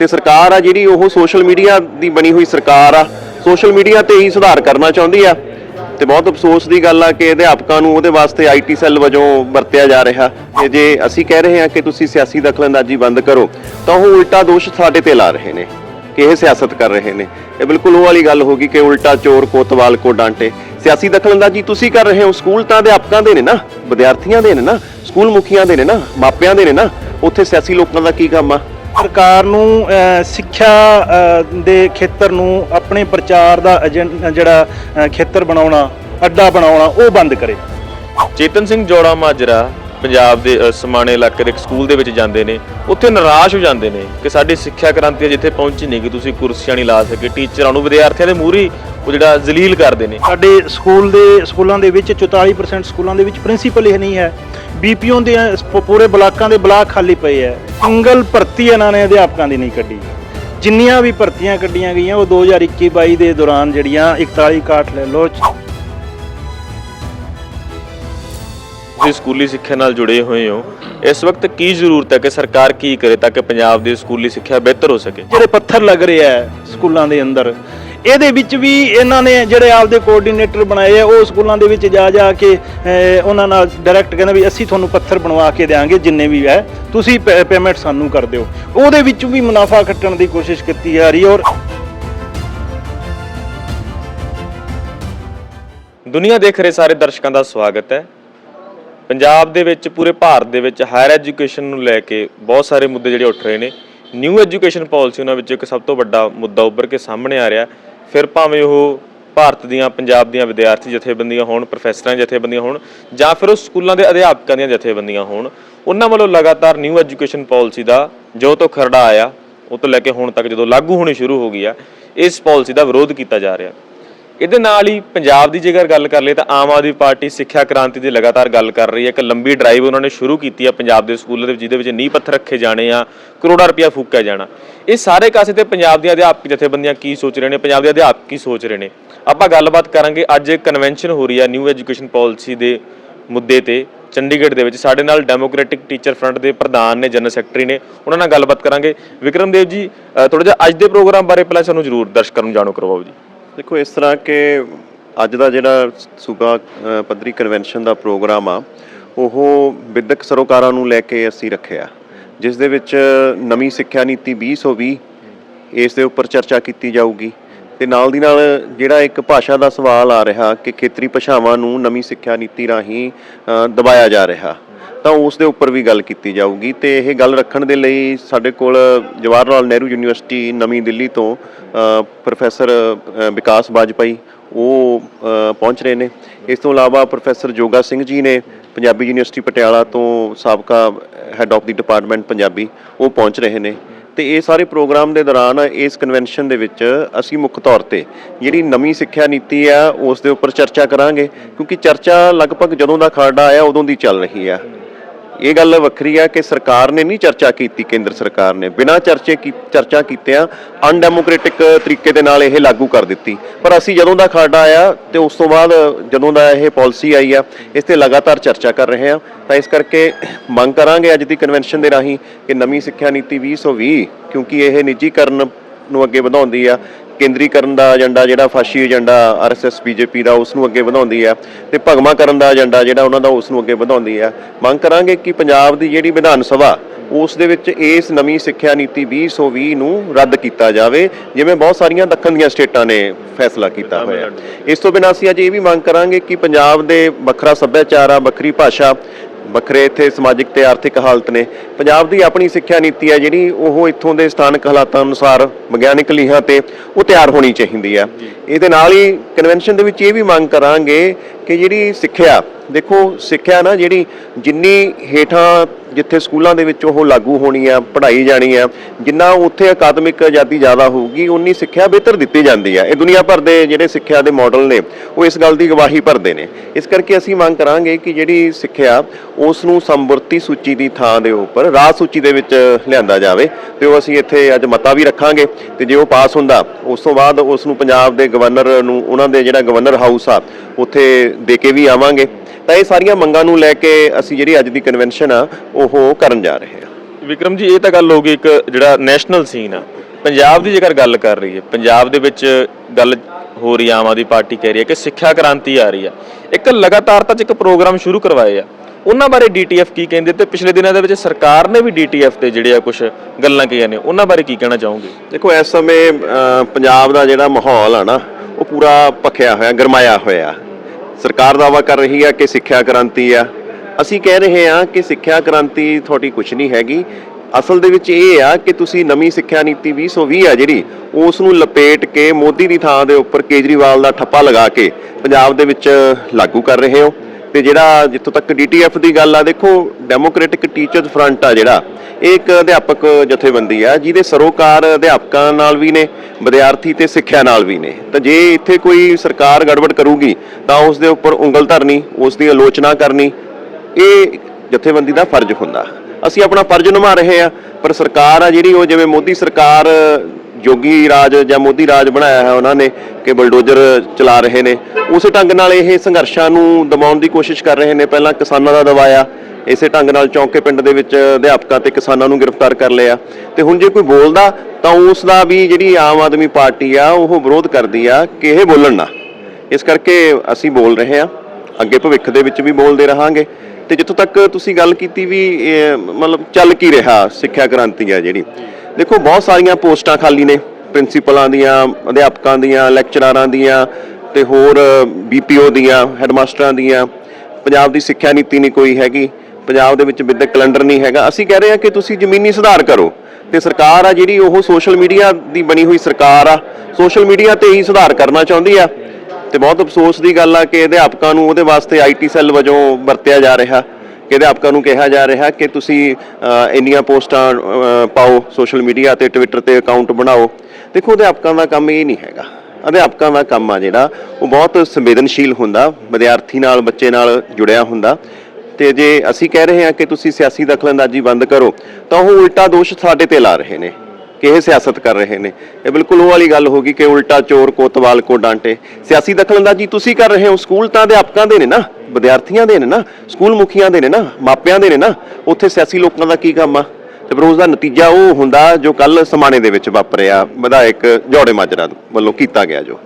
ਤੇ ਸਰਕਾਰ ਆ ਜਿਹੜੀ ਉਹ ਸੋਸ਼ਲ ਮੀਡੀਆ ਦੀ ਬਣੀ ਹੋਈ ਸਰਕਾਰ ਆ, ਸੋਸ਼ਲ ਮੀਡੀਆ ਤੇ ਹੀ ਸੁਧਾਰ ਕਰਨਾ ਚਾਹੁੰਦੀ ਆ। ਤੇ ਬਹੁਤ ਅਫਸੋਸ ਦੀ ਗੱਲ ਆ ਕਿ ਅਧਿਆਪਕਾਂ ਨੂੰ ਉਹਦੇ ਵਾਸਤੇ ਆਈਟੀ ਸੈੱਲ ਵਜੋਂ ਵਰਤਿਆ ਜਾ ਰਿਹਾ। ਤੇ ਜੇ ਅਸੀਂ ਕਹਿ ਰਹੇ ਹਾਂ ਕਿ ਤੁਸੀਂ ਸਿਆਸੀ ਦਖਲਅੰਦਾਜ਼ੀ ਬੰਦ ਕਰੋ, ਤਾਂ ਉਹ ਉਲਟਾ ਦੋਸ਼ ਸਾਡੇ ਤੇ ਲਾ ਰਹੇ ਨੇ ਕਿ ਇਹ ਸਿਆਸਤ ਕਰ ਰਹੇ ਨੇ। ਇਹ ਬਿਲਕੁਲ ਉਹ ਵਾਲੀ ਗੱਲ ਹੋ ਗਈ ਕਿ ਉਲਟਾ ਚੋਰ, ਕੋਤਵਾਲ ਕੋ ਡਾਂਟੇ ਸਿਆਸੀ ਦਖਲਅੰਦਾਜ਼ੀ ਤੁਸੀਂ ਕਰ ਰਹੇ ਹੋ, ਸਕੂਲ ਤਾਂ ਅਧਿਆਪਕਾਂ ਦੇ ਨੇ ਨਾ, ਵਿਦਿਆਰਥੀਆਂ ਦੇ ਨੇ ਨਾ, ਸਕੂਲ ਮੁਖੀਆਂ ਦੇ ਨੇ ਨਾ, ਮਾਪਿਆਂ ਦੇ ਨੇ ਨਾ, ਉੱਥੇ ਸਿਆਸੀ ਲੋਕਾਂ ਦਾ ਕੀ ਕੰਮ ਆ? ਸਰਕਾਰ ਨੂੰ ਸਿੱਖਿਆ ਦੇ ਖੇਤਰ ਨੂੰ ਆਪਣੇ ਪ੍ਰਚਾਰ ਦਾ ਏਜੰਟ ਜਿਹੜਾ ਖੇਤਰ ਬਣਾਉਣਾ, ਅੱਡਾ ਬਣਾਉਣਾ ਉਹ ਬੰਦ ਕਰੇ। ਚੇਤਨ ਸਿੰਘ ਜੋੜਾ ਮਾਜਰਾ ਪੰਜਾਬ ਦੇ ਸਮਾਣੇ ਇਲਾਕੇ ਦੇ ਇੱਕ ਸਕੂਲ ਦੇ ਵਿੱਚ ਜਾਂਦੇ ਨੇ। ਉੱਥੇ ਨਿਰਾਸ਼ ਹੋ ਜਾਂਦੇ ਨੇ ਕਿ ਸਾਡੀ ਸਿੱਖਿਆ ਕ੍ਰਾਂਤੀ ਜਿੱਥੇ ਪਹੁੰਚੀ ਨਹੀਂ, ਕਿ ਤੁਸੀਂ ਕੁਰਸੀਆਂ ਨਹੀਂ ਲਾ ਸਕੇ। ਟੀਚਰਾਂ ਨੂੰ, ਵਿਦਿਆਰਥੀਆਂ ਦੇ ਮੂਹਰੇ ਉਹ ਜਿਹੜਾ ਜ਼ਲੀਲ ਕਰਦੇ ਨੇ। ਸਾਡੇ ਸਕੂਲ ਦੇ, ਸਕੂਲਾਂ ਦੇ ਵਿੱਚ 44% ਸਕੂਲਾਂ ਦੇ ਵਿੱਚ ਪ੍ਰਿੰਸੀਪਲ ਇਹ ਨਹੀਂ ਹੈ। ਬੀਪੀਓ ਦੇ ਪ- ਪੂਰੇ ਬਲਾਕਾਂ ਦੇ ਬਲਾਕ ਖਾਲੀ ਪਏ ਹੈ। ਸਿੰਗਲ ਭਰਤੀ ਇਹਨਾਂ ਨੇ ਅਧਿਆਪਕਾਂ ਦੀ ਨਹੀਂ ਕੱਢੀ। ਜਿੰਨੀਆਂ ਵੀ ਭਰਤੀਆਂ ਕੱਢੀਆਂ ਗਈਆਂ, ਉਹ 2021-22 ਦੇ ਦੌਰਾਨ ਜਿਹੜੀਆਂ 41 ਕਾਠ ਲੈ ਲੋ ਤੁਸੀਂ ਸਕੂਲੀ ਸਿੱਖਿਆ ਨਾਲ ਜੁੜੇ ਹੋਏ ਹੋ ਇਸ ਵਕਤ ਕੀ ਜ਼ਰੂਰਤ ਹੈ ਕਿ ਸਰਕਾਰ ਕੀ ਕਰੇ ਤਾਂ ਕਿ ਪੰਜਾਬ ਦੀ ਸਕੂਲੀ ਸਿੱਖਿਆ ਬਿਹਤਰ ਹੋ ਸਕੇ? ਜਿਹੜੇ ਪੱਥਰ ਲੱਗ ਰਹੇ ਆ ਸਕੂਲਾਂ ਦੇ ਅੰਦਰ ਇਹਦੇ ਵਿੱਚ ਵੀ ਇਹਨਾਂ ਨੇ ਜਿਹੜੇ ਆਪਦੇ ਕੋਆਰਡੀਨੇਟਰ ਬਣਾਏ ਆ ਉਹ ਸਕੂਲਾਂ ਦੇ ਵਿੱਚ ਜਾ ਜਾ ਕੇ ਉਹਨਾਂ ਨਾਲ ਡਾਇਰੈਕਟ ਕਹਿੰਦੇ ਵੀ ਅਸੀਂ ਤੁਹਾਨੂੰ ਪੱਥਰ ਬਣਵਾ ਕੇ ਦੇਾਂਗੇ ਜਿੰਨੇ ਵੀ ਹੈ ਤੁਸੀਂ ਪੇਮੈਂਟ ਸਾਨੂੰ ਕਰ ਦਿਓ। ਉਹਦੇ ਵਿੱਚ ਵੀ ਮੁਨਾਫਾ ਖੱਟਣ ਦੀ ਕੋਸ਼ਿਸ਼ ਕੀਤੀ ਜਾ ਰਹੀ ਹੈ ਔਰ ਦੁਨੀਆ ਦੇਖ ਰਹੇ ਸਾਰੇ ਦਰਸ਼ਕਾਂ ਦਾ ਸਵਾਗਤ ਹੈ। ਪੰਜਾਬ ਦੇ ਵਿੱਚ, ਪੂਰੇ ਭਾਰਤ ਦੇ ਵਿੱਚ ਹਾਇਰ ਐਜੂਕੇਸ਼ਨ ਨੂੰ ਲੈ ਕੇ ਬਹੁਤ ਸਾਰੇ ਮੁੱਦੇ ਜਿਹੜੇ ਉੱਠ ਰਹੇ ਨੇ। ਨਿਊ ਐਜੂਕੇਸ਼ਨ ਪਾਲਿਸੀ ਉਹਨਾਂ ਵਿੱਚ ਇੱਕ ਸਭ ਤੋਂ ਵੱਡਾ ਮੁੱਦਾ ਉੱਭਰ ਕੇ ਸਾਹਮਣੇ ਆ ਰਿਹਾ। ਫਿਰ ਭਾਵੇਂ ਉਹ ਭਾਰਤ ਦੀਆਂ, ਪੰਜਾਬ ਦੀਆਂ ਵਿਦਿਆਰਥੀ ਜਥੇਬੰਦੀਆਂ ਹੋਣ ਪ੍ਰੋਫੈਸਰਾਂ ਦੀਆਂ ਜਥੇਬੰਦੀਆਂ ਹੋਣ, ਜਾਂ ਫਿਰ ਉਹ ਸਕੂਲਾਂ ਦੇ ਅਧਿਆਪਕਾਂ ਦੀਆਂ ਜਥੇਬੰਦੀਆਂ ਹੋਣ, ਉਹਨਾਂ ਵੱਲੋਂ ਲਗਾਤਾਰ ਨਿਊ ਐਜੂਕੇਸ਼ਨ ਪਾਲਿਸੀ ਦਾ ਜੋ ਤੋਂ ਖਰੜਾ ਆਇਆ, ਉਹ ਤੋਂ ਲੈ ਕੇ ਹੁਣ ਤੱਕ ਜਦੋਂ ਲਾਗੂ ਹੋਣੀ ਸ਼ੁਰੂ ਹੋ ਗਈ ਆ, ਇਸ ਪਾਲਿਸੀ ਦਾ ਵਿਰੋਧ ਕੀਤਾ ਜਾ ਰਿਹਾ। ਇਹਦੇ ਨਾਲ ਹੀ ਪੰਜਾਬ ਦੀ ਜੇਕਰ ਗੱਲ ਕਰ ਲਈਏ ਤਾਂ ਆਮ ਆਦਮੀ ਪਾਰਟੀ ਸਿੱਖਿਆ ਕ੍ਰਾਂਤੀ ਦੀ ਲਗਾਤਾਰ ਗੱਲ ਕਰ ਰਹੀ ਹੈ। ਇੱਕ ਲੰਬੀ ਡਰਾਈਵ ਉਹਨਾਂ ਨੇ ਸ਼ੁਰੂ ਕੀਤੀ ਹੈ ਪੰਜਾਬ ਦੇ ਸਕੂਲਾਂ ਦੇ ਵਿੱਚ, ਜਿਹਦੇ ਵਿੱਚ ਨੀਂਹ ਪੱਥਰ ਰੱਖੇ ਜਾਣੇ ਆ, ਕਰੋੜਾਂ ਰੁਪਇਆ ਫੂਕਿਆ ਜਾਣਾ। ਇਹ ਸਾਰੇ ਕਾਸੇ ਤੇ ਪੰਜਾਬ ਦੀਆਂ ਅਧਿਆਪਕ ਜਥੇਬੰਦੀਆਂ ਕੀ ਸੋਚ ਰਹੇ ਨੇ, ਪੰਜਾਬ ਦੇ ਅਧਿਆਪਕ ਕੀ ਸੋਚ ਰਹੇ ਨੇ? ਆਪਾਂ ਗੱਲਬਾਤ ਕਰਾਂਗੇ, ਅੱਜ ਕਨਵੈਨਸ਼ਨ ਹੋ ਰਹੀ ਹੈ ਨਿਊ ਐਜੂਕੇਸ਼ਨ ਪਾਲਿਸੀ ਦੇ ਮੁੱਦੇ ਤੇ, ਚੰਡੀਗੜ੍ਹ ਦੇ ਵਿੱਚ। ਸਾਡੇ ਨਾਲ ਡੈਮੋਕ੍ਰੈਟਿਕ ਟੀਚਰ ਫਰੰਟ ਦੇ ਪ੍ਰਧਾਨ ਨੇ ਜਨਰਲ ਸੈਕਟਰੀ ਨੇ, ਉਹਨਾਂ ਨਾਲ ਗੱਲਬਾਤ ਕਰਾਂਗੇ। ਵਿਕਰਮਦੇਵ ਜੀ ਥੋੜਾ ਜਿਹਾ ਅੱਜ ਦੇ ਪ੍ਰੋਗਰਾਮ ਬਾਰੇ ਪਹਿਲਾਂ ਸਾਨੂੰ ਜ਼ਰੂਰ ਦਰਸ਼ਕਾਂ ਨੂੰ ਜਾਣੂ ਕਰਵਾਓ ਜੀ। ਦੇਖੋ, ਇਸ ਤਰ੍ਹਾਂ ਕਿ ਅੱਜ ਦਾ ਜਿਹੜਾ ਸੂਬਾ ਪੱਧਰੀ ਕਨਵੈਨਸ਼ਨ ਦਾ ਪ੍ਰੋਗਰਾਮ ਆ, ਉਹ ਵਿਦਿਅਕ ਸਰੋਕਾਰਾਂ ਨੂੰ ਲੈ ਕੇ ਅਸੀਂ ਰੱਖਿਆ। ਜਿਸ ਦੇ ਵਿੱਚ ਨਵੀਂ ਸਿੱਖਿਆ ਨੀਤੀ 2020 ਇਸ ਦੇ ਉੱਪਰ ਚਰਚਾ ਕੀਤੀ ਜਾਊਗੀ। ਤੇ ਨਾਲ ਦੀ ਨਾਲ ਜਿਹੜਾ ਇੱਕ ਭਾਸ਼ਾ ਦਾ ਸਵਾਲ ਆ ਰਿਹਾ ਕਿ ਖੇਤਰੀ ਭਾਸ਼ਾਵਾਂ ਨੂੰ ਨਵੀਂ ਸਿੱਖਿਆ ਨੀਤੀ ਰਾਹੀਂ ਦਬਾਇਆ ਜਾ ਰਿਹਾ। ਤਾਂ ਉਸ ਦੇ ਉੱਪਰ ਵੀ ਗੱਲ ਕੀਤੀ ਜਾਊਗੀ ਤੇ ਇਹ ਗੱਲ ਰੱਖਣ ਦੇ ਲਈ ਸਾਡੇ ਕੋਲ ਜਵਾਹਰ ਲਾਲ ਨਹਿਰੂ ਯੂਨੀਵਰਸਿਟੀ ਨਵੀਂ ਦਿੱਲੀ ਤੋਂ ਪ੍ਰੋਫੈਸਰ ਵਿਕਾਸ ਬਾਜਪਾਈ ਉਹ ਪਹੁੰਚ ਰਹੇ ਨੇ। ਇਸ ਤੋਂ ਇਲਾਵਾ ਪ੍ਰੋਫੈਸਰ ਜੋਗਾ ਸਿੰਘ ਜੀ ਨੇ ਪੰਜਾਬੀ ਯੂਨੀਵਰਸਿਟੀ ਪਟਿਆਲਾ ਤੋਂ ਸਾਬਕਾ head of the department Punjabi ਉਹ ਪਹੁੰਚ ਰਹੇ ਨੇ। ਤੇ ਇਹ ਸਾਰੇ ਪ੍ਰੋਗਰਾਮ ਦੇ ਦੌਰਾਨ ਇਸ ਕਨਵੈਨਸ਼ਨ ਦੇ ਵਿੱਚ ਅਸੀਂ ਮੁੱਖ ਤੌਰ ਤੇ ਜਿਹੜੀ ਨਵੀਂ ਸਿੱਖਿਆ ਨੀਤੀ ਆ ਉਸ ਦੇ ਉੱਪਰ ਚਰਚਾ ਕਰਾਂਗੇ ਕਿਉਂਕਿ ਚਰਚਾ ਲਗਭਗ ਜਦੋਂ ਦਾ ਖਰੜਾ ਆਇਆ ਉਦੋਂ ਦੀ ਚੱਲ ਰਹੀ ਆ। ਇਹ ਗੱਲ ਵੱਖਰੀ ਆ ਕਿ ਸਰਕਾਰ ਨੇ ਨਹੀਂ ਚਰਚਾ ਕੀਤੀ, ਕੇਂਦਰ ਸਰਕਾਰ ਨੇ। ਬਿਨਾਂ ਚਰਚੇ ਕੀ, ਚਰਚਾ ਕੀਤਿਆਂ ਅਨਡੈਮੋਕ੍ਰੈਟਿਕ ਤਰੀਕੇ ਦੇ ਨਾਲ ਇਹ ਲਾਗੂ ਕਰ ਦਿੱਤੀ। ਪਰ ਅਸੀਂ ਜਦੋਂ ਦਾ ਖਰੜਾ ਆਇਆ ਤੇ ਉਸ ਤੋਂ ਬਾਅਦ ਜਦੋਂ ਦਾ ਇਹ ਪਾਲਿਸੀ ਆਈ ਆ, ਇਸ ਤੇ ਲਗਾਤਾਰ ਚਰਚਾ ਕਰ ਰਹੇ ਆ। ਤਾਂ ਇਸ ਕਰਕੇ ਮੰਗ ਕਰਾਂਗੇ ਅੱਜ ਦੀ ਕਨਵੈਨਸ਼ਨ ਦੇ ਰਾਹੀਂ ਕਿ ਨਵੀਂ ਸਿੱਖਿਆ ਨੀਤੀ 2020 ਕਿਉਂਕਿ ਇਹ ਨਿੱਜੀਕਰਨ ਨੂੰ ਅੱਗੇ ਵਧਾਉਂਦੀ ਆ ਕੇਂਦਰੀਕਰਨ ਦਾ ਏਜੰਡਾ ਜਿਹੜਾ ਫਾਸ਼ੀ ਏਜੰਡਾ ਆਰਐਸਐਸ, ਬੀਜੇਪੀ ਦਾ ਉਸ ਨੂੰ ਅੱਗੇ ਵਧਾਉਂਦੀ ਆ ਤੇ ਭਗਵਾਕਰਨ ਦਾ ਏਜੰਡਾ ਜਿਹੜਾ ਉਹਨਾਂ ਦਾ ਉਸ ਨੂੰ ਅੱਗੇ ਵਧਾਉਂਦੀ ਹੈ। ਮੰਗ ਕਰਾਂਗੇ ਕਿ ਪੰਜਾਬ ਦੀ ਜਿਹੜੀ ਵਿਧਾਨ ਸਭਾ, ਉਸ ਦੇ ਵਿੱਚ ਇਸ ਨਵੀਂ ਸਿੱਖਿਆ ਨੀਤੀ 2020 ਨੂੰ ਰੱਦ ਕੀਤਾ ਜਾਵੇ, ਜਿਵੇਂ ਬਹੁਤ ਸਾਰੀਆਂ ਦੱਖਣ ਦੀਆਂ ਸਟੇਟਾਂ ਨੇ ਫੈਸਲਾ ਕੀਤਾ ਹੋਇਆ ਇਸ ਤੋਂ ਬਿਨਾਂ ਅਸੀਂ ਅੱਜ ਇਹ ਵੀ ਮੰਗ ਕਰਾਂਗੇ ਕਿ ਪੰਜਾਬ ਦੇ ਵੱਖਰਾ ਸੱਭਿਆਚਾਰ ਆ, ਵੱਖਰੀ ਭਾਸ਼ਾ, ਵੱਖਰੇ ਇੱਥੇ ਸਮਾਜਿਕ ਤੇ ਆਰਥਿਕ ਹਾਲਤ ਨੇ ਪੰਜਾਬ ਦੀ ਆਪਣੀ ਸਿੱਖਿਆ ਨੀਤੀ ਹੈ ਜਿਹੜੀ ਉਹ ਇੱਥੋਂ ਦੇ ਸਥਾਨਕ ਹਾਲਾਤਾਂ ਅਨੁਸਾਰ ਵਿਗਿਆਨਿਕ ਲੀਹਾਂ ਤੇ ਉਹ ਤਿਆਰ ਹੋਣੀ ਚਾਹੀਦੀ ਆ ਇਹਦੇ ਨਾਲ ਹੀ ਕਨਵੈਨਸ਼ਨ ਦੇ ਵਿੱਚ ਇਹ ਵੀ ਮੰਗ ਕਰਾਂਗੇ ਕਿ ਜਿਹੜੀ ਸਿੱਖਿਆ ਦੇਖੋ ਸਿੱਖਿਆ ਨਾ ਜਿਹੜੀ ਜਿੰਨੀ ਹੇਠਾਂ ਜਿੱਥੇ ਸਕੂਲਾਂ ਦੇ ਵਿੱਚ ਉਹ ਲਾਗੂ ਹੋਣੀ ਆ ਪੜ੍ਹਾਈ ਜਾਣੀ ਆ ਜਿੰਨਾ ਉੱਥੇ ਅਕਾਦਮਿਕ ਆਜ਼ਾਦੀ ਜ਼ਿਆਦਾ ਹੋਊਗੀ ਉਨੀ ਸਿੱਖਿਆ ਬਿਹਤਰ ਦਿੱਤੀ ਜਾਂਦੀ ਆ। ਇਹ ਦੁਨੀਆ ਭਰ ਦੇ ਜਿਹੜੇ ਸਿੱਖਿਆ ਦੇ ਮਾਡਲ ਨੇ ਉਹ ਇਸ ਗੱਲ ਦੀ ਗਵਾਹੀ ਭਰਦੇ ਨੇ। ਇਸ ਕਰਕੇ ਅਸੀਂ ਮੰਗ ਕਰਾਂਗੇ ਕਿ ਜਿਹੜੀ ਸਿੱਖਿਆ ਉਸ ਨੂੰ ਸੰਵਰਤੀ ਸੂਚੀ ਦੀ ਥਾਂ ਦੇ ਉੱਪਰ ਰਾਜ ਸੂਚੀ ਦੇ ਵਿੱਚ ਲਿਆਂਦਾ ਜਾਵੇ ਤੇ ਉਹ ਅਸੀਂ ਇੱਥੇ ਅੱਜ ਮਤਾ ਵੀ ਰੱਖਾਂਗੇ ਤੇ ਜੇ ਉਹ ਪਾਸ ਹੁੰਦਾ ਉਸ ਤੋਂ ਬਾਅਦ ਉਸ ਨੂੰ ਪੰਜਾਬ ਦੇ ਗਵਰਨਰ ਨੂੰ ਉਹਨਾਂ ਦੇ ਜਿਹੜਾ ਗਵਰਨਰ ਹਾਊਸ ਆ ਉੱਥੇ ਦੇ ਕੇ ਵੀ ਆਵਾਂਗੇ। ਤਾਂ ਇਹ ਸਾਰੀਆਂ ਮੰਗਾਂ ਨੂੰ ਲੈ ਕੇ ਅਸੀਂ ਜਿਹੜੀ ਅੱਜ ਦੀ ਕਨਵੈਨਸ਼ਨ ਆ ਉਹ ਕਰਨ ਜਾ ਰਹੇ ਹਾਂ। ਵਿਕਰਮ ਜੀ ਇਹ ਤਾਂ ਗੱਲ ਹੋ ਗਈ ਇੱਕ ਜਿਹੜਾ ਨੈਸ਼ਨਲ ਸੀਨ ਆ। ਪੰਜਾਬ ਦੀ ਜੇਕਰ ਗੱਲ ਕਰ ਰਹੀ ਹੈ ਪੰਜਾਬ ਦੇ ਵਿੱਚ ਗੱਲ ਹੋ ਰਹੀ ਆ, ਆਮ ਆਦਮੀ ਪਾਰਟੀ ਕਹਿ ਰਹੀ ਹੈ ਕਿ ਸਿੱਖਿਆ ਕ੍ਰਾਂਤੀ ਆ ਰਹੀ ਆ। ਇੱਕ ਲਗਾਤਾਰਤਾ ਚ ਇੱਕ ਪ੍ਰੋਗਰਾਮ ਸ਼ੁਰੂ ਕਰਵਾਏ ਆ। ਉਹਨਾਂ ਬਾਰੇ ਡੀਟੀਐਫ ਕੀ ਕਹਿੰਦੇ ਤੇ ਪਿਛਲੇ ਦਿਨਾਂ ਦੇ ਵਿੱਚ ਸਰਕਾਰ ਨੇ ਵੀ ਡੀਟੀਐਫ ਤੇ ਜਿਹੜੇ ਆ ਕੁਝ ਗੱਲਾਂ ਕਹੀਆਂ ਨੇ, ਉਹਨਾਂ ਬਾਰੇ ਕੀ ਕਹਿਣਾ ਚਾਹੋਗੇ? ਦੇਖੋ, ਇਸ ਸਮੇਂ ਪੰਜਾਬ ਦਾ ਜਿਹੜਾ ਮਾਹੌਲ ਆ ਨਾ, ਉਹ ਪੂਰਾ ਭਖਿਆ ਹੋਇਆ, ਗਰਮਾਇਆ ਹੋਇਆ। ਸਰਕਾਰ ਦਾਵਾ ਕਰ ਰਹੀ ਆ ਕਿ ਸਿੱਖਿਆ ਕ੍ਰਾਂਤੀ ਆ। ਅਸੀਂ ਕਹਿ ਰਹੇ ਆ ਕਿ ਸਿੱਖਿਆ ਕ੍ਰਾਂਤੀ ਤੁਹਾਡੀ ਕੁਝ ਨਹੀਂ ਹੈਗੀ। ਅਸਲ ਦੇ ਵਿੱਚ ਇਹ ਆ ਕਿ ਤੁਸੀਂ ਨਵੀਂ ਸਿੱਖਿਆ ਨੀਤੀ 2020 ਆ ਜਿਹੜੀ, ਉਸ ਨੂੰ ਲਪੇਟ ਕੇ ਮੋਦੀ ਦੀ ਥਾਂ ਦੇ ਉੱਪਰ ਕੇਜਰੀਵਾਲ ਦਾ ਠੱਪਾ ਲਗਾ ਕੇ ਪੰਜਾਬ ਦੇ ਵਿੱਚ ਲਾਗੂ ਕਰ ਰਹੇ ਹੋ। ਤੇ ਜਿਹੜਾ ਜਿੱਥੋਂ ਤੱਕ ਡੀਟੀਐਫ ਦੀ ਗੱਲ ਆ, ਦੇਖੋ ਡੈਮੋਕ੍ਰੈਟਿਕ ਟੀਚਰਸ ਫਰੰਟ ਆ ਜਿਹੜਾ, ਇਹ ਇੱਕ ਅਧਿਆਪਕ ਜਥੇਬੰਦੀ ਆ, ਜਿਹਦੇ ਸਰੋਕਾਰ ਅਧਿਆਪਕਾਂ ਨਾਲ ਵੀ ਨੇ, ਵਿਦਿਆਰਥੀ ਤੇ ਸਿੱਖਿਆ ਨਾਲ ਵੀ ਨੇ। ਤਾਂ ਜੇ ਇੱਥੇ ਕੋਈ ਸਰਕਾਰ ਗੜਬੜ ਕਰੂਗੀ, ਤਾਂ ਉਸ ਦੇ ਉੱਪਰ ਉਂਗਲ ਧਰਨੀ, ਉਸ ਦੀ ਆਲੋਚਨਾ ਕਰਨੀ, ਇਹ ਜਥੇਬੰਦੀ ਦਾ ਫਰਜ਼ ਹੁੰਦਾ। ਅਸੀਂ ਆਪਣਾ ਫਰਜ਼ ਨਿਭਾ ਰਹੇ ਆ ਪਰ ਸਰਕਾਰ ਆ ਜਿਹੜੀ, ਉਹ ਜਿਵੇਂ ਮੋਦੀ ਸਰਕਾਰ ਜੋਗੀ ਰਾਜ ਜਾਂ ਮੋਦੀ ਰਾਜ ਬਣਾਇਆ ਹੈ ਉਹਨਾਂ ਨੇ ਕਿ ਬਲਡੋਜ਼ਰ ਚਲਾ ਰਹੇ ਨੇ। ਉਸੇ ਢੰਗ ਨਾਲ ਇਹ ਸੰਘਰਸ਼ਾਂ ਨੂੰ ਦਬਾਉਣ ਦੀ ਕੋਸ਼ਿਸ਼ ਕਰ ਰਹੇ ਨੇ। ਪਹਿਲਾਂ ਕਿਸਾਨਾਂ ਦਾ ਦਬਾਇਆ ਇਸੇ ਢੰਗ ਨਾਲ ਚੌਂਕੇ ਪਿੰਡ ਦੇ ਵਿੱਚ ਅਧਿਆਪਕਾਂ ਤੇ ਕਿਸਾਨਾਂ ਨੂੰ ਗ੍ਰਿਫਤਾਰ ਕਰ ਲਿਆ। ਤੇ ਹੁਣ ਜੇ ਕੋਈ ਬੋਲਦਾ, ਤਾਂ ਉਸ ਦਾ ਵੀ ਜਿਹੜੀ ਆਮ ਆਦਮੀ ਪਾਰਟੀ ਆ, ਉਹ ਵਿਰੋਧ ਕਰਦੀ ਆ ਕਿ ਇਹ ਬੋਲਣ ਨਾ। ਇਸ ਕਰਕੇ ਅਸੀਂ ਬੋਲ ਰਹੇ ਹਾਂ ਅੱਗੇ ਭਵਿੱਖ ਦੇ ਵਿੱਚ ਵੀ ਬੋਲਦੇ ਰਹਾਂਗੇ। ਤੇ ਜਿੱਥੋਂ ਤੱਕ ਤੁਸੀਂ ਗੱਲ ਕੀਤੀ ਵੀ ਮਤਲਬ ਚੱਲ ਕੀ ਰਿਹਾ ਸਿੱਖਿਆ ਕ੍ਰਾਂਤੀ ਆ ਜਿਹੜੀ। ਦੇਖੋ, ਬਹੁਤ ਸਾਰੀਆਂ ਪੋਸਟਾਂ ਖਾਲੀ ਨੇ, ਪ੍ਰਿੰਸੀਪਲਾਂ ਦੀਆਂ, ਅਧਿਆਪਕਾਂ ਦੀਆਂ, ਲੈਕਚਰਾਰਾਂ ਦੀਆਂ ਤੇ ਹੋਰ ਬੀਪੀਓ ਦੀਆਂ, ਹੈਡਮਾਸਟਰਾਂ ਦੀਆਂ। ਪੰਜਾਬ ਦੀ ਸਿੱਖਿਆ ਨੀਤੀ ਨਹੀਂ ਕੋਈ ਹੈਗੀ, ਪੰਜਾਬ ਦੇ ਵਿੱਚ ਵਿੱਦਿਅਕ ਕੈਲੰਡਰ ਨਹੀਂ ਹੈਗਾ। ਅਸੀਂ ਕਹਿ ਰਹੇ ਹਾਂ ਕਿ ਤੁਸੀਂ ਜ਼ਮੀਨੀ ਸੁਧਾਰ ਕਰੋ ਤੇ ਸਰਕਾਰ ਆ ਜਿਹੜੀ ਉਹ ਸੋਸ਼ਲ ਮੀਡੀਆ ਦੀ ਬਣੀ ਹੋਈ ਸਰਕਾਰ ਆ, ਸੋਸ਼ਲ ਮੀਡੀਆ ਤੇ ਹੀ ਸੁਧਾਰ ਕਰਨਾ ਚਾਹੁੰਦੀ ਆ। ਤੇ ਬਹੁਤ ਅਫਸੋਸ ਦੀ ਗੱਲ ਆ ਕਿ ਅਧਿਆਪਕਾਂ ਨੂੰ ਉਹਦੇ ਵਾਸਤੇ ਆਈਟੀ ਸੈੱਲ ਵਜੋਂ ਵਰਤਿਆ ਜਾ ਰਿਹਾ। ਕਿ ਅਧਿਆਪਕਾਂ ਨੂੰ ਕਿਹਾ ਜਾ ਰਿਹਾ ਕਿ ਤੁਸੀਂ ਇੰਨੀਆਂ ਪੋਸਟਾਂ ਪਾਓ ਸੋਸ਼ਲ ਮੀਡੀਆ ਤੇ, ਟਵਿੱਟਰ ਤੇ ਅਕਾਊਂਟ ਬਣਾਓ। ਦੇਖੋ ਅਧਿਆਪਕਾਂ ਦਾ ਕੰਮ ਇਹ ਨਹੀਂ ਹੈਗਾ। ਅਧਿਆਪਕਾਂ ਦਾ ਕੰਮ ਆ ਜਿਹੜਾ, ਉਹ ਬਹੁਤ ਸੰਵੇਦਨਸ਼ੀਲ ਹੁੰਦਾ, ਵਿਦਿਆਰਥੀ ਨਾਲ, ਬੱਚੇ ਨਾਲ ਜੁੜਿਆ ਹੁੰਦਾ। ਤੇ ਜੇ ਅਸੀਂ ਕਹਿ ਰਹੇ ਹਾਂ ਕਿ ਤੁਸੀਂ ਸਿਆਸੀ ਦਖਲਅੰਦਾਜ਼ੀ ਬੰਦ ਕਰੋ, ਤਾਂ ਉਹ ਉਲਟਾ ਦੋਸ਼ ਸਾਡੇ ਤੇ ਲਾ ਰਹੇ ਨੇ, ਕਿ ਇਹ ਸਿਆਸਤ ਕਰ ਰਹੇ ਨੇ। ਇਹ ਬਿਲਕੁਲ ਉਹ ਵਾਲੀ ਗੱਲ ਹੋ ਗਈ ਕਿ ਉਲਟਾ ਚੋਰ, ਕੋਤਵਾਲ, ਕੋ ਡਾਂਟੇ। ਸਿਆਸੀ ਦਖਲਅੰਦਾਜ਼ੀ ਤੁਸੀਂ ਕਰ ਰਹੇ ਹੋ, ਸਕੂਲ ਤਾਂ ਅਧਿਆਪਕਾਂ ਦੇ ਨੇ ਨਾ। ਵਿਦਿਆਰਥੀਆਂ ਦੇ ਨੇ ਨਾ ਸਕੂਲ ਮੁਖੀਆਂ ਦੇ ਨੇ ਨਾ ਮਾਪਿਆਂ ਦੇ ਨੇ ਨਾ ਉੱਥੇ ਸਿਆਸੀ ਲੋਕਾਂ ਦਾ ਕੀ ਕੰਮ ਆ? ਤੇ ਫਿਰ ਉਸ ਦਾ ਨਤੀਜਾ ਉਹ ਹੁੰਦਾ ਜੋ ਕੱਲ ਸਮਾਣੇ ਦੇ ਵਿੱਚ ਵਾਪਰਿਆ ਵਿਧਾਇਕ ਜੋੜੇ ਮਾਜਰਾ ਵੱਲੋਂ ਕੀਤਾ ਗਿਆ ਜੋ।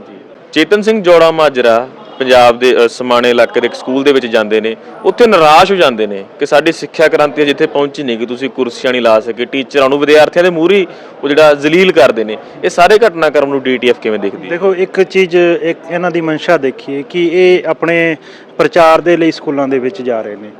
ਚੇਤਨ ਸਿੰਘ ਜੋੜਾ ਮਾਜਰਾ ਪੰਜਾਬ ਦੇ ਸਮਾਣੇ ਇਲਾਕੇ ਦੇ ਇੱਕ ਸਕੂਲ ਦੇ ਵਿੱਚ ਜਾਂਦੇ ਨੇ। ਉੱਥੇ ਨਿਰਾਸ਼ ਹੋ ਜਾਂਦੇ ਨੇ ਕਿ ਸਾਡੀ ਸਿੱਖਿਆ ਕ੍ਰਾਂਤੀ ਜਿੱਥੇ ਪਹੁੰਚੀ ਨਹੀਂ ਕਿ ਤੁਸੀਂ ਕੁਰਸੀਆਂ ਨਹੀਂ ਲਾ ਸਕੇ। ਟੀਚਰਾਂ ਨੂੰ ਵਿਦਿਆਰਥੀਆਂ ਦੇ ਮੂਹਰੇ ਉਹ ਜਿਹੜਾ ਜ਼ਲੀਲ ਕਰਦੇ ਨੇ। ਇਹ ਸਾਰੇ ਘਟਨਾਕ੍ਰਮ ਨੂੰ ਡੀਟੀਐਫ ਕਿਵੇਂ ਦੇਖਦੀ ਹੈ? ਦੇਖੋ ਇੱਕ ਚੀਜ਼ ਇੱਕ ਇਹਨਾਂ ਦੀ ਮਨਸ਼ਾ ਦੇਖੀਏ ਕਿ ਇਹ ਆਪਣੇ ਪ੍ਰਚਾਰ ਦੇ ਲਈ ਸਕੂਲਾਂ ਦੇ ਵਿੱਚ ਜਾ ਰਹੇ ਨੇ।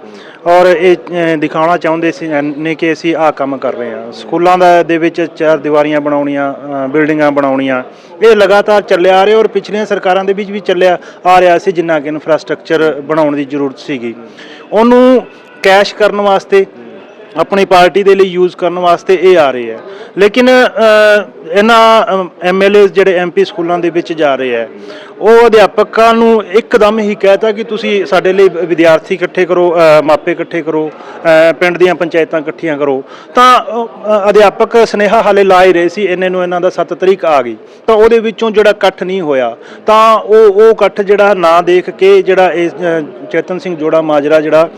ਔਰ ਇਹ ਅਹ, ਦਿਖਾਉਣਾ ਚਾਹੁੰਦੇ ਸੀ ਨੇ ਕਿ ਅਸੀਂ ਆਹ ਕੰਮ ਕਰ ਰਹੇ ਹਾਂ। ਸਕੂਲਾਂ ਦਾ ਦੇ ਵਿੱਚ ਚਾਰ ਦੀਵਾਰੀਆਂ ਬਣਾਉਣੀਆਂ ਅਹ, ਬਿਲਡਿੰਗਾਂ ਬਣਾਉਣੀਆਂ। ਇਹ ਲਗਾਤਾਰ ਚੱਲਿਆ ਆ ਰਿਹਾ ਔਰ ਪਿਛਲੀਆਂ ਸਰਕਾਰਾਂ ਦੇ ਵਿੱਚ ਵੀ ਚੱਲਿਆ ਆ ਰਿਹਾ ਸੀ ਜਿੰਨਾ ਕਿ ਇਨਫਰਾਸਟ੍ਰਕਚਰ ਬਣਾਉਣ ਦੀ ਜ਼ਰੂਰਤ ਸੀਗੀ। ਉਹਨੂੰ ਕੈਸ਼ ਕਰਨ ਵਾਸਤੇ ਆਪਣੀ ਪਾਰਟੀ ਦੇ ਲਈ ਯੂਜ਼ ਕਰਨ ਵਾਸਤੇ ਇਹ ਆ ਰਹੇ ਹੈ ਲੇਕਿਨ ਅ, ਇਹਨਾਂ ਐਮਐਲਏ ਜਿਹੜੇ ਐਮਪੀ ਸਕੂਲਾਂ ਦੇ ਵਿੱਚ ਜਾ ਰਹੇ ਹੈ ਉਹ ਅਧਿਆਪਕਾਂ ਨੂੰ ਇੱਕਦਮ ਹੀ ਕਹਿਤਾ ਕਿ ਤੁਸੀਂ ਸਾਡੇ ਲਈ ਵਿਦਿਆਰਥੀ ਇਕੱਠੇ ਕਰੋ ਮਾਪੇ ਇਕੱਠੇ ਕਰੋ ਪਿੰਡ ਦੀਆਂ ਪੰਚਾਇਤਾਂ ਇਕੱਠੀਆਂ ਕਰੋ। ਤਾਂ ਅਧਿਆਪਕ ਸਨੇਹਾ ਹਾਲੇ ਲਾ ਹੀ ਰਹੇ ਸੀ ਇਹਨੇ ਨੂੰ ਇਹਨਾਂ ਦਾ 7 ਤਰੀਕ ਆ ਗਈ। ਤਾਂ ਉਹਦੇ ਵਿੱਚੋਂ ਜਿਹੜਾ ਇਕੱਠ ਨਹੀਂ ਹੋਇਆ ਤਾਂ ਉਹ ਉਹ ਇਕੱਠ ਜਿਹੜਾ ਨਾ ਦੇਖ ਕੇ ਜਿਹੜਾ ਇਹ ਚੇਤਨ ਸਿੰਘ ਜੋੜਾ ਮਾਜਰਾ ਜਿਹੜਾ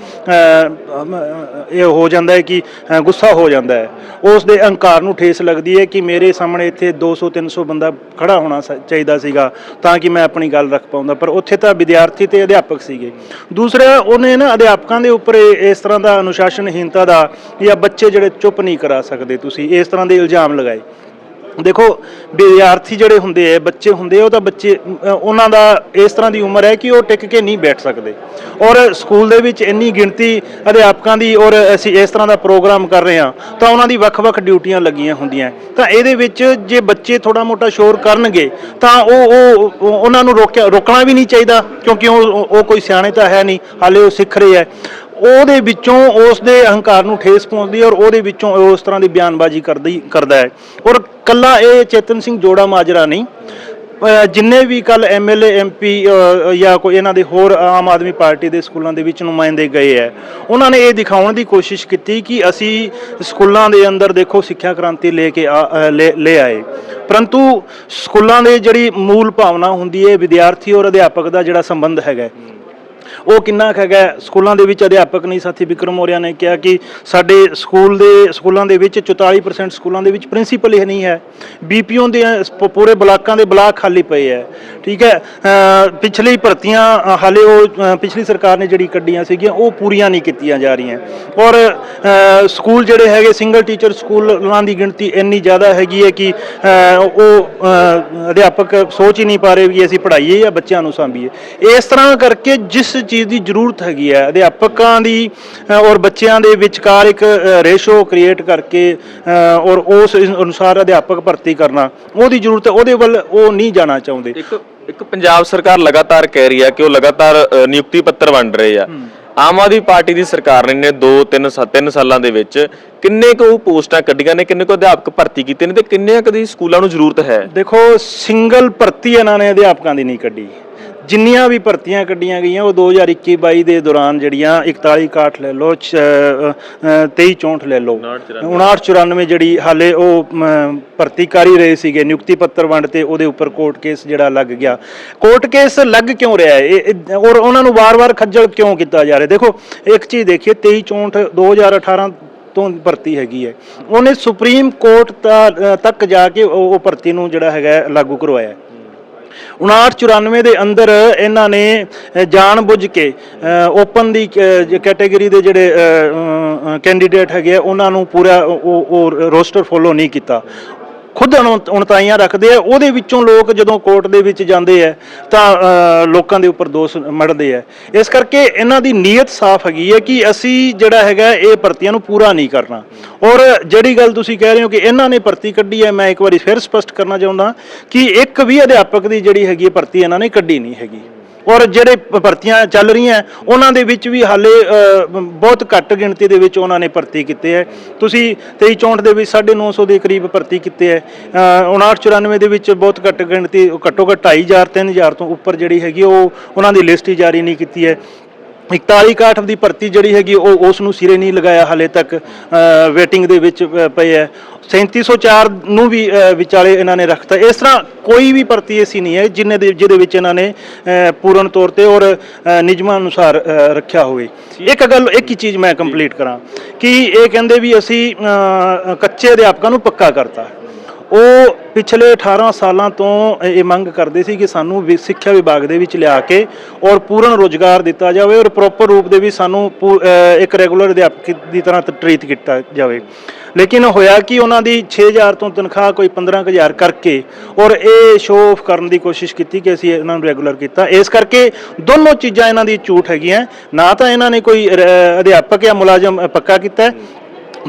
ਇਹ ਹੋ ਜਾਂਦਾ ਹੈ ਕਿ ਅ, ਗੁੱਸਾ ਹੋ ਜਾਂਦਾ ਹੈ। ਉਸ ਦੇ ਅਹੰਕਾਰ ਨੂੰ ਠੇਸ ਲੱਗਦੀ ਹੈ ਕਿ ਮੇਰੇ ਸਾਹਮਣੇ ਇੱਥੇ 200 300 ਬੰਦਾ ਖੜਾ ਹੋਣਾ ਚਾਹੀਦਾ ਸੀਗਾ ਤਾਂ ਕਿ ਮੈਂ ਆਪਣੀ ਗੱਲ ਰੱਖ ਪਾਉਂਦਾ। ਪਰ ਉੱਥੇ ਤਾਂ ਵਿਦਿਆਰਥੀ ਤੇ ਅਧਿਆਪਕ ਸੀਗੇ। ਦੂਸਰਾ ਉਹਨੇ ਨਾ ਅਧਿਆਪਕਾਂ ਦੇ ਉੱਪਰ ਇਸ ਤਰ੍ਹਾਂ ਦਾ ਅਨੁਸ਼ਾਸਨਹੀਨਤਾ ਦਾ ਜਾਂ ਬੱਚੇ ਜਿਹੜੇ ਚੁੱਪ ਨਹੀਂ ਕਰਾ ਸਕਦੇ ਤੁਸੀਂ ਇਸ ਤਰ੍ਹਾਂ ਦੇ ਇਲਜ਼ਾਮ ਲਗਾਏ। ਦੇਖੋ, ਵਿਦਿਆਰਥੀ ਜਿਹੜੇ ਹੁੰਦੇ ਆ, ਬੱਚੇ ਹੁੰਦੇ ਆ, ਉਹ ਤਾਂ ਬੱਚੇ ਉਹਨਾਂ ਦਾ ਇਸ ਤਰ੍ਹਾਂ ਦੀ ਉਮਰ ਹੈ ਕਿ ਉਹ ਟਿਕ ਕੇ ਨਹੀਂ ਬੈਠ ਸਕਦੇ। ਔਰ ਸਕੂਲ ਦੇ ਵਿੱਚ ਇੰਨੀ ਗਿਣਤੀ ਅਧਿਆਪਕਾਂ ਦੀ ਔਰ ਅਸੀਂ ਇਸ ਤਰ੍ਹਾਂ ਦਾ ਪ੍ਰੋਗਰਾਮ ਕਰ ਰਹੇ ਹਾਂ, ਤਾਂ ਉਹਨਾਂ ਦੀ ਵੱਖ-ਵੱਖ ਡਿਊਟੀਆਂ ਲੱਗੀਆਂ ਹੁੰਦੀਆਂ। ਤਾਂ ਇਹਦੇ ਵਿੱਚ ਜੇ ਬੱਚੇ ਥੋੜਾ ਮੋਟਾ ਸ਼ੋਰ ਕਰਨਗੇ, ਤਾਂ ਉਹ, ਉਹ- ਉਹਨਾਂ ਨੂੰ ਰੋਕਿਆ, ਰੋਕਣਾ ਵੀ ਨਹੀਂ ਚਾਹੀਦਾ, ਕਿਉਂਕਿ ਉਹ ਉਹ ਕੋਈ ਸਿਆਣੇ ਤਾਂ ਹੈ ਨਹੀਂ, ਹਾਲੇ ਉਹ ਸਿੱਖ ਰਹੇ ਹੈ। ਉਹਦੇ ਵਿੱਚੋਂ ਉਸ ਦੇ ਅਹੰਕਾਰ ਨੂੰ ਠੇਸ ਪਹੁੰਚਦੀ ਹੈ ਔਰ ਉਹਦੇ ਵਿੱਚੋਂ ਉਹ ਉਸ ਤਰ੍ਹਾਂ ਦੀ ਬਿਆਨਬਾਜ਼ੀ ਕਰਦੀ, ਕਰਦਾ ਹੈ। ਔਰ ਕੱਲਾ ਇਹ ਚੇਤਨ ਸਿੰਘ ਜੋੜਾ ਮਾਜਰਾ ਨਹੀਂ। ਜਿੰਨੇ ਵੀ ਕੱਲ ਐਮਐਲਏ ਐਮਪੀ ਜਾਂ ਕੋਈ ਇਹਨਾਂ ਦੇ ਹੋਰ ਆਮ ਆਦਮੀ ਪਾਰਟੀ ਦੇ ਸਕੂਲਾਂ ਦੇ ਵਿੱਚ ਨੁਮਾਇੰਦੇ ਗਏ ਹੈ, ਉਹਨਾਂ ਨੇ ਇਹ ਦਿਖਾਉਣ ਦੀ ਕੋਸ਼ਿਸ਼ ਕੀਤੀ ਕਿ ਅਸੀਂ ਸਕੂਲਾਂ ਦੇ ਅੰਦਰ ਦੇਖੋ ਸਿੱਖਿਆ ਕ੍ਰਾਂਤੀ ਲੈ ਕੇ ਆ- ਅਹ ਲੈ ਆਏ। ਪਰੰਤੂ ਸਕੂਲਾਂ ਦੇ ਜਿਹੜੀ ਮੂਲ ਭਾਵਨਾ ਹੁੰਦੀ ਹੈ ਵਿਦਿਆਰਥੀ ਔਰ ਅਧਿਆਪਕ ਦਾ ਜਿਹੜਾ ਸੰਬੰਧ ਹੈਗਾ ਉਹ ਕਿੰਨਾ ਕੁ ਹੈਗਾ ਸਕੂਲਾਂ ਦੇ ਵਿੱਚ ਅਧਿਆਪਕ ਨਹੀਂ ਸਾਥੀ ਵਿਕਰਮ ਮੋਰਿਆ ਨੇ ਕਿਹਾ ਕਿ ਸਾਡੇ ਸਕੂਲ ਦੇ, ਸਕੂਲਾਂ ਦੇ ਵਿੱਚ 44% ਸਕੂਲਾਂ ਦੇ ਵਿੱਚ ਪ੍ਰਿੰਸੀਪਲ ਹੀ ਨਹੀਂ ਹੈ। ਬੀਪੀਓ ਦੇ ਪੂਰੇ ਬਲਾਕਾਂ ਦੇ ਬਲਾਕ ਖਾਲੀ ਪਏ ਹੈ। ਠੀਕ ਹੈ? ਪਿਛਲੀ ਭਰਤੀਆਂ ਹਾਲੇ ਉਹ ਪਿਛਲੀ ਸਰਕਾਰ ਨੇ ਜਿਹੜੀ ਕੱਢੀਆਂ ਸੀਗੀਆਂ, ਉਹ ਪੂਰੀਆਂ ਨਹੀਂ ਕੀਤੀਆਂ ਜਾ ਰਹੀਆਂ। ਔਰ ਸਕੂਲ ਜਿਹੜੇ ਹੈਗੇ ਸਿੰਗਲ ਟੀਚਰ ਸਕੂਲਾਂ ਦੀ ਗਿਣਤੀ ਇੰਨੀ ਜ਼ਿਆਦਾ ਹੈਗੀ ਹੈ ਕਿ ਉਹ ਅਧਿਆਪਕ ਸੋਚ ਹੀ ਨਹੀਂ ਪਾ ਰਹੇ ਵੀ ਅਸੀਂ ਪੜ੍ਹਾਈਏ ਜਾਂ ਬੱਚਿਆਂ ਨੂੰ ਸਾਂਭੀਏ। ਇਸ ਤਰ੍ਹਾਂ ਕਰਕੇ ਜਿਸ ਚੀਜ਼ ਦੀ ਜ਼ਰੂਰਤ ਹੈਗੀ ਹੈ। ਅਧਿਆਪਕਾਂ ਦੀ ਔਰ ਬੱਚਿਆਂ ਦੇ ਵਿਚਕਾਰ ਇੱਕ ਰੇਸ਼ੋ ਕ੍ਰੀਏਟ ਕਰਕੇ ਔਰ ਉਸ ਅਨੁਸਾਰ ਅਧਿਆਪਕ ਭਰਤੀ ਕਰਨਾ ਉਹਦੀ ਜ਼ਰੂਰਤ ਹੈ। ਉਹਦੇ ਵੱਲ ਉਹ ਨਹੀਂ ਜਾਣਾ ਚਾਹੁੰਦੇ। ਇੱਕ ਇੱਕ ਪੰਜਾਬ ਸਰਕਾਰ ਲਗਾਤਾਰ ਕਹਿ ਰਹੀ ਹੈ ਕਿ ਉਹ ਲਗਾਤਾਰ ਨਿਯੁਕਤੀ ਪੱਤਰ ਵੰਡ ਰਹੇ ਆ ਆਮ ਆਦਮੀ ਪਾਰਟੀ ਦੀ ਸਰਕਾਰ ਨੇ 2 3 3 ਸਾਲਾਂ ਦੇ ਵਿੱਚ ਕਿੰਨੇ ਕੁ ਪੋਸਟਾਂ ਕੱਢੀਆਂ ਨੇ ਕਿੰਨੇ ਕੁ ਅਧਿਆਪਕ ਭਰਤੀ ਕੀਤੇ ਨੇ ਤੇ ਕਿੰਨੇ ਕੁ ਦੀ ਸਕੂਲਾਂ ਨੂੰ ਜ਼ਰੂਰਤ ਹੈ? ਦੇਖੋ ਸਿੰਗਲ ਭਰਤੀ ਇਹਨਾਂ ਨੇ ਅਧਿਆਪਕਾਂ ਦੀ ਨਹੀਂ ਕੱਢੀ। ਜਿੰਨੀਆਂ ਵੀ ਭਰਤੀਆਂ ਕੱਢੀਆਂ ਗਈਆਂ ਉਹ 2021-22 ਦੇ ਦੌਰਾਨ ਜਿਹੜੀਆਂ 41 61 ਲੈ ਲਓ 23 64 ਲੈ ਲਓ। 59 94 ਜਿਹੜੀ ਹਾਲੇ ਉਹ ਭਰਤੀ ਕਰ ਹੀ ਰਹੇ ਸੀਗੇ ਨਿਯੁਕਤੀ ਪੱਤਰ ਵੰਡ ਤੇ ਉਹਦੇ ਉੱਪਰ ਕੋਰਟ ਕੇਸ ਜਿਹੜਾ ਲੱਗ ਗਿਆ। ਕੋਰਟ ਕੇਸ ਲੱਗ ਕਿਉਂ ਰਿਹਾ ਹੈ? ਔਰ ਉਹਨਾਂ ਨੂੰ ਵਾਰ-ਵਾਰ ਖੱਜਲ ਕਿਉਂ ਕੀਤਾ ਜਾ ਰਿਹਾ? ਦੇਖੋ ਇੱਕ ਚੀਜ਼ ਦੇਖੀਏ 23 64 2018 ਤੋਂ ਭਰਤੀ ਹੈਗੀ ਹੈ। ਉਹਨੇ ਸੁਪਰੀਮ ਕੋਰਟ ਤੱਕ ਜਾ ਕੇ ਉਹ ਭਰਤੀ ਨੂੰ ਜਿਹੜਾ ਹੈਗਾ ਲਾਗੂ ਕਰਵਾਇਆ ਹੈ। 59 94 ਦੇ ਅੰਦਰ ਇਹਨਾਂ ਨੇ ਜਾਣ ਬੁੱਝ ਕੇ ਓਪਨ ਦੀ ਕੈਟਾਗਰੀ ਦੇ ਜਿਹੜੇ ਕੈਂਡੀਡੇਟ ਹੈਗੇ ਆ, ਉਹਨਾਂ ਨੂੰ ਪੂਰਾ ਉਹ- ਉਹ ਰੋਸਟਰ ਫੋਲੋ ਨਹੀਂ ਕੀਤਾ ਖੁਦ ਉਣ- ਉਣਤਾਈਆਂ ਰੱਖਦੇ ਆ, ਉਹਦੇ ਵਿੱਚੋਂ ਲੋਕ ਜਦੋਂ ਕੋਰਟ ਦੇ ਵਿੱਚ ਜਾਂਦੇ ਆ, ਤਾਂ ਲੋਕਾਂ ਦੇ ਉੱਪਰ ਦੋਸ਼ ਮੜਦੇ ਆ। ਇਸ ਕਰਕੇ ਇਹਨਾਂ ਦੀ ਨੀਅਤ ਸਾਫ਼ ਹੈਗੀ ਹੈ ਕਿ ਅਸੀਂ ਜਿਹੜਾ ਹੈਗਾ, ਇਹ ਭਰਤੀਆਂ ਨੂੰ ਪੂਰਾ ਨਹੀਂ ਕਰਨਾ। ਔਰ ਜਿਹੜੀ ਗੱਲ ਤੁਸੀਂ ਕਹਿ ਰਹੇ ਹੋ ਕਿ ਇਹਨਾਂ ਨੇ ਭਰਤੀ ਕੱਢੀ ਹੈ ਮੈਂ ਇੱਕ ਵਾਰੀ ਫਿਰ ਸਪਸ਼ਟ ਕਰਨਾ ਚਾਹੁੰਦਾ ਕਿ ਇੱਕ ਵੀ ਅਧਿਆਪਕ ਦੀ ਜਿਹੜੀ ਹੈਗੀ ਭਰਤੀ, ਇਹਨਾਂ ਨੇ ਕੱਢੀ ਨਹੀਂ ਹੈਗੀ। ਔਰ ਜਿਹੜੇ ਭਰਤੀਆਂ ਚੱਲ ਰਹੀਆਂ ਉਹਨਾਂ ਦੇ ਵਿੱਚ ਵੀ ਹਾਲੇ ਬਹੁਤ ਘੱਟ ਗਿਣਤੀ ਦੇ ਵਿੱਚ ਉਹਨਾਂ ਨੇ ਭਰਤੀ ਕੀਤੇ ਹੈ ਤੁਸੀਂ 23 64 ਦੇ ਵਿੱਚ 950 ਦੇ ਕਰੀਬ ਭਰਤੀ ਕੀਤੇ ਹੈ ਅ, 59 94 ਦੇ ਵਿੱਚ ਬਹੁਤ ਘੱਟ ਗਿਣਤੀ ਘੱਟੋ ਘੱਟ 2500 3000 ਤੋਂ ਉੱਪਰ ਜਿਹੜੀ ਹੈਗੀ ਉਹ ਉਹਨਾਂ ਦੀ ਲਿਸਟ ਹੀ ਜਾਰੀ ਨਹੀਂ ਕੀਤੀ ਹੈ 41 ਕਾਠ ਦੀ ਭਰਤੀ ਜਿਹੜੀ ਹੈਗੀ, ਉਹ ਉਸ ਨੂੰ ਸਿਰੇ ਨਹੀਂ ਲਗਾਇਆ ਹਾਲੇ ਤੱਕ ਵੇਟਿੰਗ ਦੇ ਵਿੱਚ ਪਏ ਹੈ। 3704 ਨੂੰ ਵੀ ਵਿਚਾਲੇ ਇਹਨਾਂ ਨੇ ਰੱਖਤਾ। ਇਸ ਤਰ੍ਹਾਂ ਕੋਈ ਵੀ ਭਰਤੀ ਐਸੀ ਨਹੀਂ ਹੈ, ਜਿਨੇ ਦੇ, ਜਿਹਦੇ ਵਿੱਚ ਇਹਨਾਂ ਨੇ ਪੂਰਨ ਤੌਰ ਤੇ ਔਰ ਨਿਯਮਾਂ ਅਨੁਸਾਰ ਰੱਖਿਆ ਹੋਵੇ। ਇੱਕ ਗੱਲ, ਇੱਕ ਹੀ ਚੀਜ਼ ਮੈਂ ਕੰਪਲੀਟ ਕਰਾਂ ਕਿ ਇਹ ਕਹਿੰਦੇ ਵੀ ਅਸੀਂ ਕੱਚੇ ਅਧਿਆਪਕਾਂ ਨੂੰ ਪੱਕਾ ਕਰਤਾ। ਉਹ ਪਿਛਲੇ 18 ਸਾਲਾਂ ਤੋਂ ਇਹ ਮੰਗ ਕਰਦੇ ਸੀ ਕਿ ਸਾਨੂੰ ਵੀ ਸਿੱਖਿਆ ਵਿਭਾਗ ਦੇ ਵਿੱਚ ਲਿਆ ਕੇ ਔਰ ਪੂਰਨ ਰੋਜ਼ਗਾਰ ਦਿੱਤਾ ਜਾਵੇ ਔਰ ਪ੍ਰੋਪਰ ਰੂਪ ਦੇ ਵੀ ਸਾਨੂੰ ਪੂ- ਇੱਕ ਰੈਗੂਲਰ ਅਧਿਆਪਕ ਦੀ ਤਰ੍ਹਾਂ ਟ੍ਰੀਟ ਕੀਤਾ ਜਾਵੇ। ਲੇਕਿਨ ਹੋਇਆ ਕਿ ਉਹਨਾਂ ਦੀ 6000 ਤੋਂ ਤਨਖਾਹ ਕੋਈ 15000 ਕਰਕੇ ਔਰ ਇਹ ਸ਼ੋਅ ਆਫ ਕਰਨ ਦੀ ਕੋਸ਼ਿਸ਼ ਕੀਤੀ ਕਿ ਅਸੀਂ ਇਹਨਾਂ ਨੂੰ ਰੈਗੂਲਰ ਕੀਤਾ। ਇਸ ਕਰਕੇ ਦੋਨੋਂ ਚੀਜ਼ਾਂ ਇਹਨਾਂ ਦੀ ਝੂਠ ਹੈਗੀਆਂ। ਨਾ ਤਾਂ ਇਹਨਾਂ ਨੇ ਕੋਈ ਅਧਿਆਪਕ ਜਾਂ ਮੁਲਾਜ਼ਮ ਪੱਕਾ ਕੀਤਾ ਹੈ,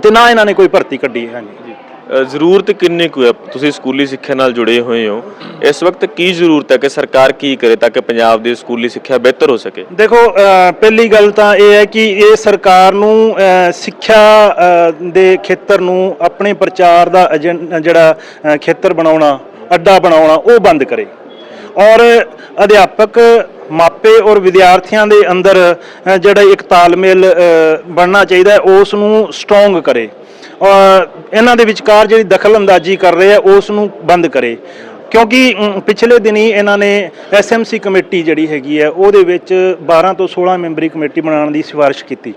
ਤੇ ਨਾ ਇਹਨਾਂ ਨੇ ਕੋਈ ਭਰਤੀ ਕੱਢੀ। ਹੈ ਹਾਂਜੀ। ਅ, ਜ਼ਰੂਰਤ ਕਿੰਨੀ ਕੁ ਹੈ? ਤੁਸੀਂ ਸਕੂਲੀ ਸਿੱਖਿਆ ਨਾਲ ਜੁੜੇ ਹੋਏ ਹੋ। ਇਸ ਵਕਤ ਕੀ ਜ਼ਰੂਰਤ ਹੈ ਕਿ ਸਰਕਾਰ ਕੀ ਕਰੇ ਤਾਂ ਕਿ ਪੰਜਾਬ ਦੀ ਸਕੂਲੀ ਸਿੱਖਿਆ ਬਿਹਤਰ ਹੋ ਸਕੇ? ਦੇਖੋ ਪਹਿਲੀ ਗੱਲ ਤਾਂ ਇਹ ਹੈ ਕਿ ਇਹ ਸਰਕਾਰ ਨੂੰ ਸਿੱਖਿਆ ਦੇ ਖੇਤਰ ਨੂੰ ਆਪਣੇ ਪ੍ਰਚਾਰ ਦਾ ਏਜੰਟ ਜਿਹੜਾ ਖੇਤਰ ਬਣਾਉਣਾ, ਅੱਡਾ ਬਣਾਉਣਾ, ਉਹ ਬੰਦ ਕਰੇ। ਔਰ ਅਧਿਆਪਕ ਮਾਪੇ ਔਰ ਵਿਦਿਆਰਥੀਆਂ ਦੇ ਅੰਦਰ ਜਿਹੜਾ ਇੱਕ ਤਾਲਮੇਲ ਬਣਨਾ ਚਾਹੀਦਾ ਉਸ ਨੂੰ ਸਟਰੋਂਗ ਕਰੇ। ਇਹਨਾਂ ਦੇ ਵਿਚਕਾਰ ਜਿਹੜੀ ਦਖਲਅੰਦਾਜ਼ੀ ਕਰ ਰਹੇ ਆ, ਉਸ ਨੂੰ ਬੰਦ ਕਰੇ। ਕਿਉਂਕਿ ਪਿਛਲੇ ਦਿਨੀ ਇਹਨਾਂ ਨੇ ਐਸਐਮਸੀ ਕਮੇਟੀ ਜਿਹੜੀ ਹੈਗੀ ਹੈ ਉਹਦੇ ਵਿੱਚ 12 ਤੋਂ 16 ਮੈਂਬਰੀ ਕਮੇਟੀ ਬਣਾਉਣ ਦੀ ਸਿਫਾਰਿਸ਼ ਕੀਤੀ।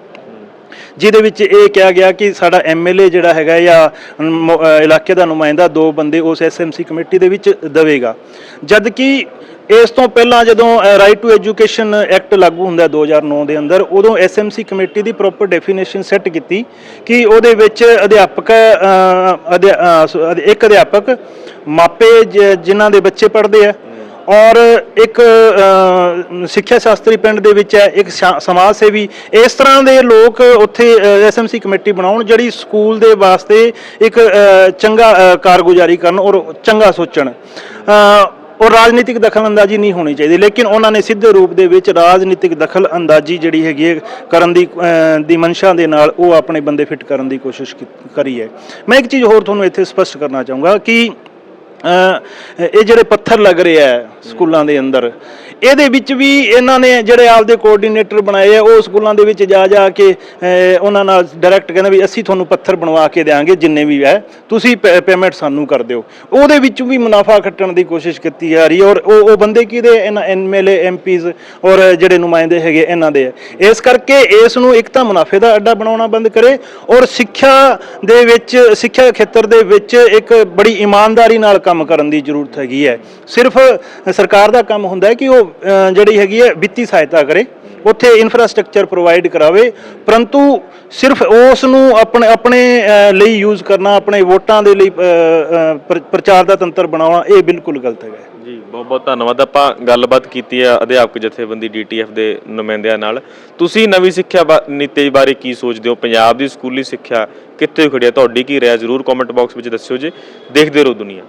ਜਿਹਦੇ ਵਿੱਚ ਇਹ ਕਿਹਾ ਗਿਆ ਕਿ ਸਾਡਾ ਐਮਐਲਏ ਜਿਹੜਾ ਹੈਗਾ ਜਾਂ ਮ- ਅਹ ਇਲਾਕੇ ਦਾ ਨੁਮਾਇੰਦਾ ਦੋ ਬੰਦੇ ਉਸ ਐਸਐਮਸੀ ਕਮੇਟੀ ਦੇ ਵਿੱਚ ਦੇਵੇਗਾ। ਜਦ ਕਿ ਇਸ ਤੋਂ ਪਹਿਲਾਂ ਜਦੋਂ ਰਾਈਟ ਟੂ ਐਜੂਕੇਸ਼ਨ ਐਕਟ ਲਾਗੂ ਹੁੰਦਾ ਹੈ 2009 ਦੇ ਅੰਦਰ ਉਦੋਂ ਐਸਐਮਸੀ ਕਮੇਟੀ ਦੀ ਪ੍ਰੋਪਰ ਡੈਫੀਨੇਸ਼ਨ ਸੈੱਟ ਕੀਤੀ ਕਿ ਉਹਦੇ ਵਿੱਚ ਅਧਿਆਪਕ ਅਹ, ਅਧਿਆ- ਅਹ, ਸ- ਅਧਿ- ਇੱਕ ਅਧਿਆਪਕ ਮਾਪੇ ਜ- ਜਿਨ੍ਹਾਂ ਦੇ ਬੱਚੇ ਪੜ੍ਹਦੇ ਆ ਔਰ ਇੱਕ ਸਿੱਖਿਆ ਸ਼ਾਸਤਰੀ ਪਿੰਡ ਦੇ ਵਿੱਚ ਹੈ ਇੱਕ ਸ਼ਾ- ਸਮਾਜ ਸੇਵੀ। ਇਸ ਤਰ੍ਹਾਂ ਦੇ ਲੋਕ ਉੱਥੇ ਐਸਐਮਸੀ ਕਮੇਟੀ ਬਣਾਉਣ ਜਿਹੜੀ ਸਕੂਲ ਦੇ ਵਾਸਤੇ ਇੱਕ ਚੰਗਾ ਕਾਰਗੁਜ਼ਾਰੀ ਕਰਨ ਔਰ ਚੰਗਾ ਸੋਚਣ। ਔਰ ਰਾਜਨੀਤਿਕ ਦਖਲਅੰਦਾਜ਼ੀ ਨਹੀਂ ਹੋਣੀ ਚਾਹੀਦੀ ਲੇਕਿਨ ਉਹਨਾਂ ਨੇ ਸਿੱਧੇ ਰੂਪ ਦੇ ਵਿੱਚ ਰਾਜਨੀਤਿਕ ਦਖਲਅੰਦਾਜ਼ੀ ਜਿਹੜੀ ਹੈਗੀ ਹੈ ਕਰਨ ਦੀ ਅ, ਦੀ ਮਨਸ਼ਾ ਦੇ ਨਾਲ ਉਹ ਆਪਣੇ ਬੰਦੇ ਫਿੱਟ ਕਰਨ ਦੀ ਕੋਸ਼ਿਸ਼ ਕੀ- ਕਰੀ ਹੈ। ਮੈਂ ਇੱਕ ਚੀਜ਼ ਹੋਰ ਤੁਹਾਨੂੰ ਇੱਥੇ ਸਪਸ਼ਟ ਕਰਨਾ ਚਾਹੂੰਗਾ ਕਿ ਇਹ ਜਿਹੜੇ ਪੱਥਰ ਲੱਗ ਰਹੇ ਹੈ ਸਕੂਲਾਂ ਦੇ ਅੰਦਰ, ਇਹਦੇ ਵਿੱਚ ਵੀ ਇਹਨਾਂ ਨੇ ਜਿਹੜੇ ਆਪਦੇ ਕੋਆਰਡੀਨੇਟਰ ਬਣਾਏ ਆ, ਉਹ ਸਕੂਲਾਂ ਦੇ ਵਿੱਚ ਜਾ ਜਾ ਕੇ ਉਹਨਾਂ ਨਾਲ ਡਾਇਰੈਕਟ ਕਹਿੰਦੇ ਵੀ ਅਸੀਂ ਤੁਹਾਨੂੰ ਪੱਥਰ ਬਣਵਾ ਕੇ ਦੇਾਂਗੇ ਜਿੰਨੇ ਵੀ ਹੈ, ਤੁਸੀਂ ਪੇਮੈਂਟ ਸਾਨੂੰ ਕਰ ਦਿਓ। ਉਹਦੇ ਵਿੱਚ ਵੀ ਮੁਨਾਫਾ ਕੱਟਣ ਦੀ ਕੋਸ਼ਿਸ਼ ਕੀਤੀ ਜਾ ਰਹੀ ਹੈ ਔਰ ਉਹ ਉਹ ਬੰਦੇ ਕਿਹਦੇ ਇਹਨਾਂ ਐਮਐਲਏ, ਐਮਪੀਜ਼ ਔਰ ਜਿਹੜੇ ਨੁਮਾਇੰਦੇ ਹੈਗੇ ਇਹਨਾਂ ਦੇ ਇਸ ਕਰਕੇ ਇਸ ਨੂੰ ਇੱਕ ਤਾਂ ਮੁਨਾਫੇ ਦਾ ਅੱਡਾ ਬਣਾਉਣਾ ਬੰਦ ਕਰੇ ਔਰ ਸਿੱਖਿਆ ਦੇ ਵਿੱਚ, ਸਿੱਖਿਆ ਖੇਤਰ ਦੇ ਵਿੱਚ ਇੱਕ ਬੜੀ ਇਮਾਨਦਾਰੀ ਨਾਲ ਕੰਮ ਕਰਨ ਦੀ ਜ਼ਰੂਰਤ ਹੈਗੀ ਹੈ। ਸਿਰਫ ਸਰਕਾਰ ਦਾ ਕੰਮ ਹੁੰਦਾ ਹੈ ਕਿ ਉਹ ਜਿਹੜੀ ਹੈਗੀ ਹੈ ਵਿੱਤੀ ਸਹਾਇਤਾ ਕਰੇ, ਉੱਥੇ ਇਨਫਰਾਸਟ੍ਰਕਚਰ ਪ੍ਰੋਵਾਈਡ ਕਰਾਵੇ, ਪਰੰਤੂ ਸਿਰਫ ਉਸ ਨੂੰ ਆਪਣੇ ਆਪਣੇ ਲਈ ਯੂਜ਼ ਕਰਨਾ, ਆਪਣੇ ਵੋਟਾਂ ਦੇ ਲਈ ਪ੍ਰਚਾਰ ਦਾ ਤੰਤਰ ਬਣਾਉਣਾ, ਇਹ ਬਿਲਕੁਲ ਗਲਤ ਹੈਗਾ। ਜੀ, ਬਹੁਤ ਬਹੁਤ ਧੰਨਵਾਦ। ਆਪਾਂ ਗੱਲਬਾਤ ਕੀਤੀ ਹੈ ਅਧਿਆਪਕ ਜਥੇਬੰਦੀ ਡੀਟੀਐਫ ਦੇ ਨੁਮਾਇੰਦਿਆਂ ਨਾਲ। ਤੁਸੀਂ ਨਵੀਂ ਸਿੱਖਿਆ ਬਾ- ਨੀਤੀ ਬਾਰੇ ਕੀ ਸੋਚਦੇ ਹੋ? ਪੰਜਾਬ ਦੀ ਸਕੂਲੀ ਸਿੱਖਿਆ ਕਿੱਥੇ ਖੜੀ ਹੈ? ਤੁਹਾਡੀ ਕੀ ਰਾਏ ਜ਼ਰੂਰ ਕਮੈਂਟ ਬਾਕਸ ਵਿੱਚ ਦੱਸਿਓ ਜੀ। ਦੇਖਦੇ ਰਹੋ ਦੁਨੀਆ।